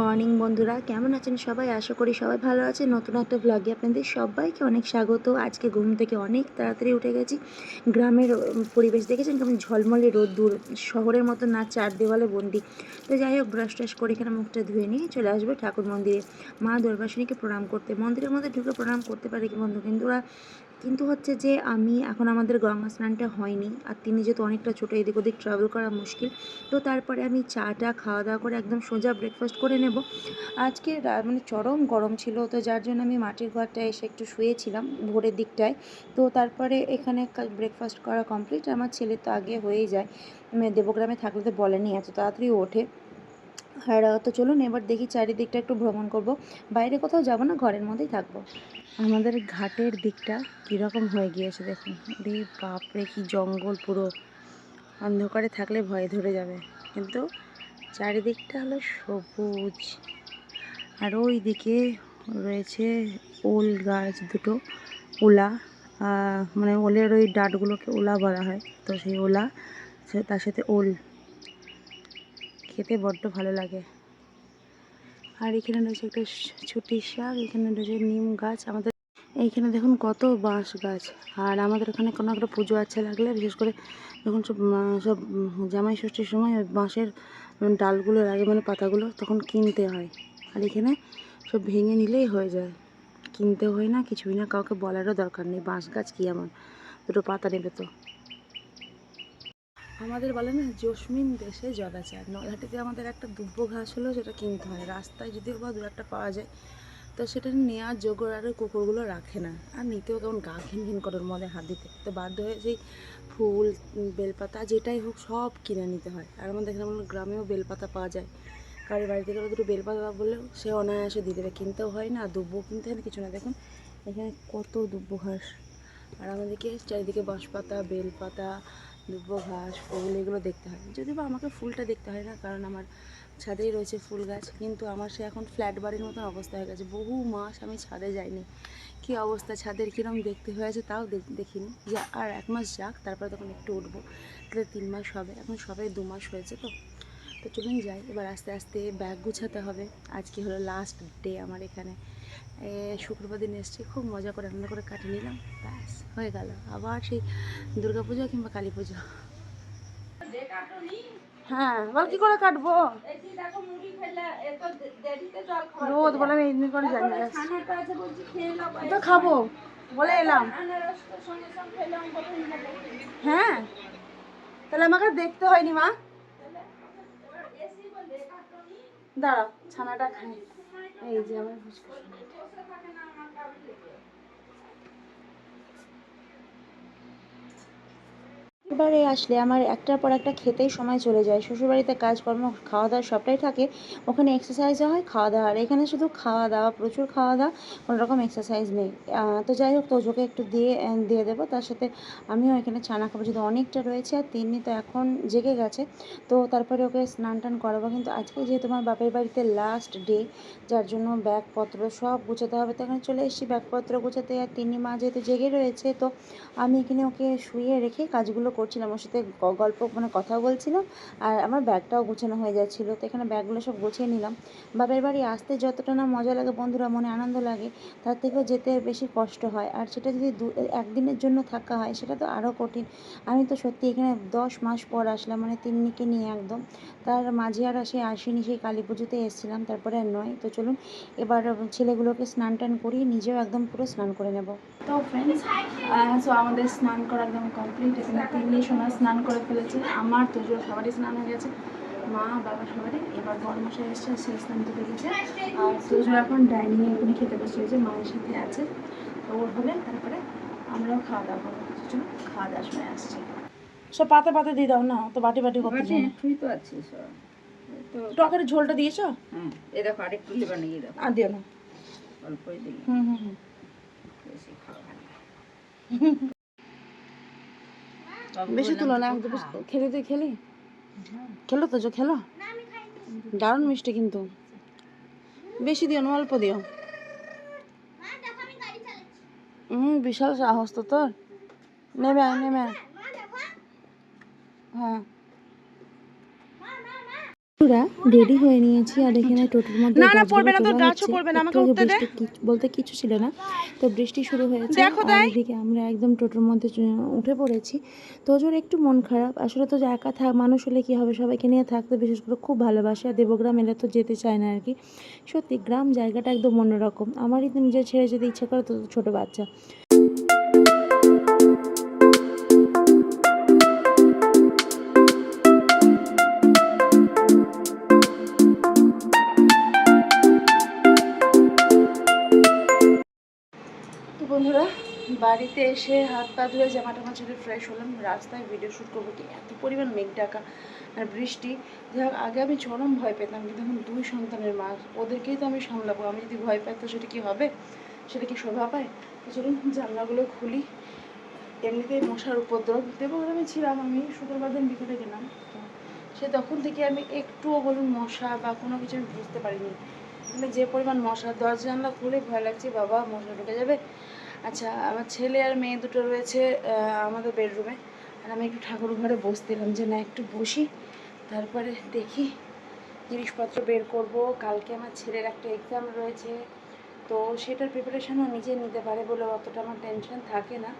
Morning বন্ধুরা, কেমন আছেন সবাই? আশা করি সবাই ভালো আছে নতুন একটা ব্লগে আপনাদের সবাইকে অনেক স্বাগত। আজকে ঘুম থেকে অনেক তাড়াতাড়ি উঠে গেছি। গ্রামের পরিবেশ দেখেছেন কেমন ঝলমলে রোদ্দুর, শহরের মতো না, চার দেওয়ালে বন্দি। তো যাই হোক ব্রাশ টাশ করে এখানে মুখটা ধুয়ে নিয়ে চলে আসবে ঠাকুর মন্দিরে। মা দুর্বাসিনীকে প্রণাম করতে, মন্দিরের মধ্যে ঢুকে প্রণাম করতে পারে কি বন্ধু? কিন্তু ওরা কিন্তু হচ্ছে যে আমি এখন আমাদের গঙ্গা স্নানটা হয়নি। আর তিনি যেহেতু অনেকটা ছোটো, এদিক ওদিক ট্রাভেল করা মুশকিল। তো তারপরে আমি চাটা খাওয়া দাওয়া করে একদম সোজা ব্রেকফাস্ট করে নেব। আজকে মানে চরম গরম ছিল, তো যার জন্য আমি মাটির ঘরটায় এসে একটু শুয়েছিলাম ভোরের দিকটায়। তো তারপরে এখানে ব্রেকফাস্ট করা কমপ্লিট আমার ছেলে তো আগে হয়েই যায়। দেবগ্রামে থাকলে তো বলেনি, এত তাড়াতাড়ি ওঠে। আর, তো চলুন এবার দেখি চারিদিকটা একটু ভ্রমণ করব। বাইরে কোথাও যাব না, ঘরের মধ্যেই থাকব। আমাদের ঘাটের দিকটা কীরকম হয়ে গিয়েছে দেখুন। রে বাপরে, কি জঙ্গল পুরো। অন্ধকারে থাকলে ভয় ধরে যাবে। কিন্তু চারিদিকটা হলো সবুজ। আর ওই দিকে রয়েছে ওল গাছ দুটো, ওলা। মানে ওলের ওই ডাঁটগুলোকে ওলা বলা হয়। তো সেই ওলা তার সাথে ওল। খেতে বড্ড ভালো লাগে। আর এখানে রয়েছে একটা ছুটি শাক, এখানে রয়েছে নিম গাছ, আমাদের এইখানে দেখুন কত বাঁশ গাছ। আর আমাদের ওখানে কোনো একটা পুজো আচ্ছা লাগলে, বিশেষ করে যখন সব সব জামাই ষষ্ঠীর সময় ওই বাঁশের ডালগুলো লাগে মানে পাতাগুলো, তখন কিনতে হয়। আর এখানে সব ভেঙে নিলেই হয়ে যায়। কিনতে হয় না, কিছুই না, কাউকে বলারও দরকার নেই। বাঁশ গাছ কি এমন? দুটো পাতা নেবে তো। আমাদের বলে না, জসমিন দেশে জলাচার নলহাটিতে আমাদের একটা দুব্ব ঘাস হলো, সেটা কিনতে হয়। রাস্তায় যদিও বা দু একটা পাওয়া যায়, তো সেটা নেওয়ার যোগ্য আর কুকুরগুলো রাখে না। আর নিতেও কেমন গা ঘিন ঘিন করে ওর মধ্যে হাত দিতে। তো বাধ্য হয়ে সেই ফুল বেলপাতা, যেটাই হোক, সব কিনে নিতে হয়। আর আমাদের এখানে গ্রামেও বেলপাতা পাওয়া যায়। কারোর বাড়ি থেকে দুটো বেলপাতা বললেও সে অনায়াসে দিয়ে দেবে কিনতেও হয় না দুব্বো কিনতে হয় না, কিছু না। দেখুন, এখানে কত দুব্বো ঘাস। আর আমাদেরকে চারিদিকে বাঁশপাতা, বেলপাতা দুব্বো ঘাস ফুল এগুলো দেখতে হয়। যদিও বা আমাকে ফুলটা দেখতে হয় না, কারণ আমার ছাদেই রয়েছে ফুল গাছ, কিন্তু আমার সে এখন ফ্ল্যাট বাড়ির মতন অবস্থা হয়ে গেছে। বহু মাস আমি ছাদে যাইনি। কী অবস্থা, ছাদের কীরকম দেখতে হয়েছে তাও দেখ- দেখিনি। যে, আর এক মাস যাক, তারপরে তখন একটু উঠবো। তাহলে তিন মাস হবে, এখন সবাই দু মাস হয়েছে তো। তো চলুন যাই, এবার আস্তে আস্তে ব্যাগ গুছাতে হবে। আজকে হলো লাস্ট ডে আমার এখানে। শুক্রবার দিন এসেছি, খুব মজা করে আনন্দ করে কাটিয়ে নিলাম, ব্যাস, হয়ে গেল। আবার সেই পুজো কিংবা কালী পুজো হ্যাঁ কি করে কাটবো? রোদ করে জানি তো খাব, বলে এলাম। হ্যাঁ তাহলে আমাকে দেখতে হয়নি মা। দাঁড়াও, ছানাটা খাই। এই যে আমার ফুচকা। এবারে আসলে আমার একটার পর একটা খেতেই সময় চলে যায়। শ্বশুরবাড়িতে কাজকর্ম খাওয়া দাওয়া সবটাই থাকে। ওখানে এক্সারসাইজও হয় খাওয়া দাওয়া আর এখানে শুধু খাওয়া দাওয়া প্রচুর খাওয়া দাওয়া কোনো রকম এক্সারসাইজ নেই তো যাই হোক, তোজোকে একটু দিয়ে দিয়ে দেবো। তার সাথে আমিও এখানে ছানা খাব। যদি অনেকটা রয়েছে আর তিনি তো এখন জেগে গেছে, তো তারপরে ওকে স্নান টান করাবো। কিন্তু আজকে যেহেতু আমার বাপের বাড়িতে লাস্ট ডে যার জন্য ব্যাগপত্র সব গুছাতে হবে তো এখানে চলে এসেছি ব্যাগপত্র গুছাতে। আর তিনি মা যেহেতু জেগে রয়েছে, তো আমি এখানে ওকে শুয়ে রেখে কাজগুলো করছিলাম ওর সাথে গল্প মানে কথা বলছিলাম আর আমার ব্যাগটাও গোছানো হয়ে যাচ্ছিল। তো এখানে ব্যাগগুলো সব গুছিয়ে নিলাম। বাপের বাড়ি আসতে যতটা না মজা লাগে বন্ধুরা, মনে আনন্দ লাগে, তার থেকেও যেতে বেশি কষ্ট হয়। আর সেটা যদি দু, একদিনের জন্য থাকা হয়, সেটা তো আরও কঠিন। আমি তো সত্যি এখানে দশ মাস পর আসলাম মানে তিন্নিকে নিয়ে একদম। তার মাঝে আর সে আসেনি, সেই কালী পুজোতে এসেছিলাম, তারপরে আর নয়। তো চলুন, এবার ছেলেগুলোকে স্নান টান করিয়ে নিজেও একদম পুরো স্নান করে নেব। তো ফ্রেন্ডস সো আমাদের স্নান করা একদম কমপ্লিট এখানে তিন্নি সোনা স্নান করে ফেলেছে। আমার তোজোর সবারই স্নান হয়ে গেছে। মা বাবা সবারই। এবার বর্মশাই এসছে সেই স্নান থেকে গেছে। আর তোজো এখন ডাইনিংয়ে এখানে খেতে বসে হয়েছে মায়ের সাথে আছে। তো ওর হলে তারপরে আমরাও খাওয়া দাওয়া করব তো চলুন খাওয়া দাওয়ার সময় আসছি। সব পাতে পাতে দিয়ে দাও না তো বাটি বাটি করতে তো আছে সব। টকের ঝোলটা দিয়েছ? হ্যাঁ এ দেখো আরেকটু দেবা নিয়ে দেখো আর দিও না। অল্পই দিই। হুম হুম হুম। বেশি খাওয়া। বেশি তুলো না। খেলি তুই খেলি? খেলো। তো খেলো। দারুণ মিষ্টি কিন্তু। বেশি দিও না অল্প দিও। হম বিশাল সাহস তো তোর। নেমে আয় নেমে আয়। হ্যাঁ। বন্ধুরা রেডি হয়ে নিয়েছি আর এখানে টোটোর মধ্যে না, না, পড়বে না, তোর গাছও পড়বে না, আমাকে উঠতে দে। বলতে কিছু ছিল না। তো বৃষ্টি শুরু হয়েছে দেখো আর তাই। এদিকে আমরা একদম টোটোর মধ্যে উঠে পড়েছি। তোজোর একটু মন খারাপ। আসলে তো যে একা থাক মানুষ হলে কি হবে? সবাইকে নিয়ে থাকতে বিশেষ করে খুব ভালোবাসে। আর দেবগ্রাম এলে তো যেতে চায় না আর কি। সত্যি গ্রাম জায়গাটা একদম অন্যরকম। আমারই তো নিজের ছেড়ে যেতে ইচ্ছে করে তো ছোটো বাচ্চা। বাড়িতে এসে হাত পা ধুয়ে জামা টামা ছেড়ে ফ্রেশ হলাম। রাস্তায় ভিডিও শ্যুট করব কি? এত পরিমাণ মেঘ ডাকা আর বৃষ্টি। যাই হোক, আগে আমি চরম ভয় পেতাম কিন্তু এখন দুই সন্তানের মা ওদেরকেই তো আমি সামলাবো। আমি যদি ভয় পাই তো সেটা কি হবে? সেটা কি শোভা পায়? তো চলুন জানলাগুলো খুলি। এমনিতেই মশার উপদ্রব। দেবগ্রামে ছিলাম আমি শুক্রবার দিন বিকেলে গেলাম। তো সে তখন থেকে আমি একটুও বলুন মশা বা কোনো কিছু আমি বুঝতে পারিনি। মানে যে পরিমাণ মশা দরজা জানলা খুলে ভয় লাগছে বাবা মশা ঢুকে যাবে। আচ্ছা আমার ছেলে আর মেয়ে দুটো রয়েছে আমাদের বেডরুমে। আর আমি একটু ঠাকুর ঘরে বসছিলাম যে না, একটু বসি, তারপরে দেখি জিনিসপত্র বের করব। কালকে আমার ছেলের একটা এক্সাম রয়েছে, তো সেটার প্রিপারেশনও নিজে নিতে পারে বলে অতটা আমার টেনশন থাকে না।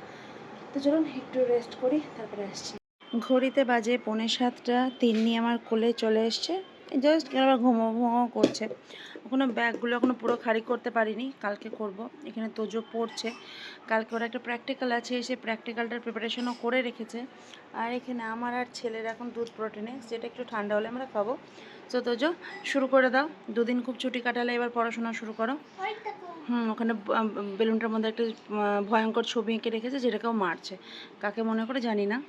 তো চলুন একটু রেস্ট করি, তারপরে আসছি। ঘড়িতে বাজে পৌনে সাতটা, তিন্নি আমার কোলে চলে এসছে। জাস্ট আবার ঘুমো ঘুমো করছে। এখনও ব্যাগগুলো এখনও পুরো খালি করতে পারিনি, কালকে করব। এখানে তোজো পড়ছে। কালকে ওর একটা প্র্যাকটিক্যাল আছে সেই প্র্যাকটিক্যালটার প্রিপারেশনও করে রেখেছে। আর এখানে আমার আর ছেলের এখন দুধ প্রোটিনে যেটা একটু ঠান্ডা হলে আমরা খাব। তো তোজো, শুরু করে দাও। দুদিন খুব ছুটি কাটালে এবার পড়াশোনা শুরু করো। হুম, ওখানে বেলুনটার মধ্যে একটা ভয়ঙ্কর ছবি এঁকে রেখেছে, যেটাকেও মারছে। কাকে মনে করে জানি না।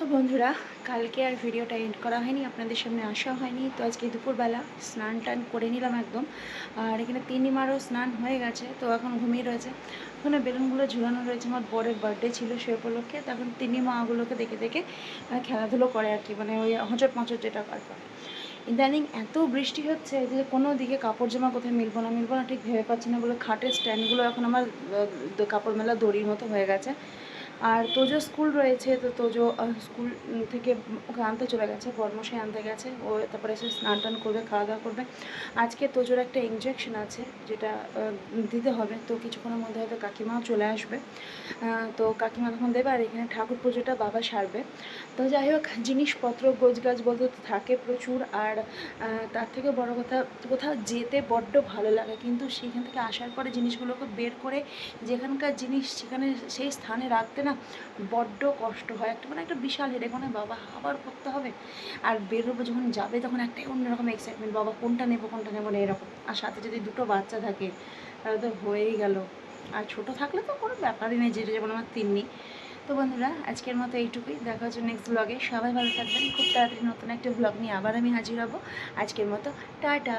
সো বন্ধুরা, কালকে আর ভিডিওটা এন্ড করা হয়নি, আপনাদের সামনে আসা হয়নি, তো আজকে দুপুরবেলা স্নান টান করে নিলাম একদম। আর এখানে তিনিমারও স্নান হয়ে গেছে, তো এখন ঘুমিয়ে রয়েছে। ওখানে বেলুনগুলো ঝুলানো রয়েছে, আমার বরের বার্থডে ছিল সে উপলক্ষে তখন তিনি মাগুলোকে দেখে দেখে খেলাধুলো করে আর কি মানে ওই হচট মচট যেটা করে। ইদানিং এত বৃষ্টি হচ্ছে যে কোনো দিকে কাপড় জামা কোথায় মিলবো না মিলবো না, ঠিক ভেবে পাচ্ছি না বলে খাটের স্ট্যান্ডগুলো এখন আমার কাপড় মেলা দড়ির মতো হয়ে গেছে। আর তোজো স্কুল রয়েছে, তো তোজো স্কুল থেকে ওকে আনতে চলে গেছে, বর্মশাই আনতে গেছে, ও তারপরে এসে স্নান টান করবে খাওয়া দাওয়া করবে। আজকে তোজোর একটা ইঞ্জেকশন আছে, যেটা দিতে হবে, তো কিছুক্ষণের মধ্যে হয়তো কাকিমাও চলে আসবে। তো কাকিমা তখন দেবে, আর এখানে ঠাকুর পুজোটা বাবা সারবে। তো যাই হোক, জিনিসপত্র গোছ গাছ বলতে থাকে প্রচুর, আর তার থেকে বড় কথা, কোথাও যেতে বড্ড ভালো লাগে, কিন্তু সেখান থেকে আসার পরে জিনিসগুলোকে বের করে যেখানকার জিনিস সেখানে সেই স্থানে রাখতে না বড্ড কষ্ট হয়, একটা মানে একটা বিশাল হেডে মানে বাবা আবার করতে হবে। আর বেরোবো যখন যাবে তখন একটাই অন্যরকম এক্সাইটমেন্ট বাবা কোনটা নেব কোনটা নেব না, এরকম। আর সাথে যদি দুটো বাচ্চা থাকে, তাহলে তো হয়েই গেল। আর ছোট থাকলে তো কোনো ব্যাপারই নেই, যেটা যেমন আমার তিন্নি। তো বন্ধুরা, আজকের মতো এইটুকুই। দেখা হচ্ছে নেক্সট ব্লগে সবাই ভালো থাকবেন। খুব তাড়াতাড়ি নতুন একটা ব্লগ নিয়ে আবার আমি হাজির হব। আজকের মতো, টাটা।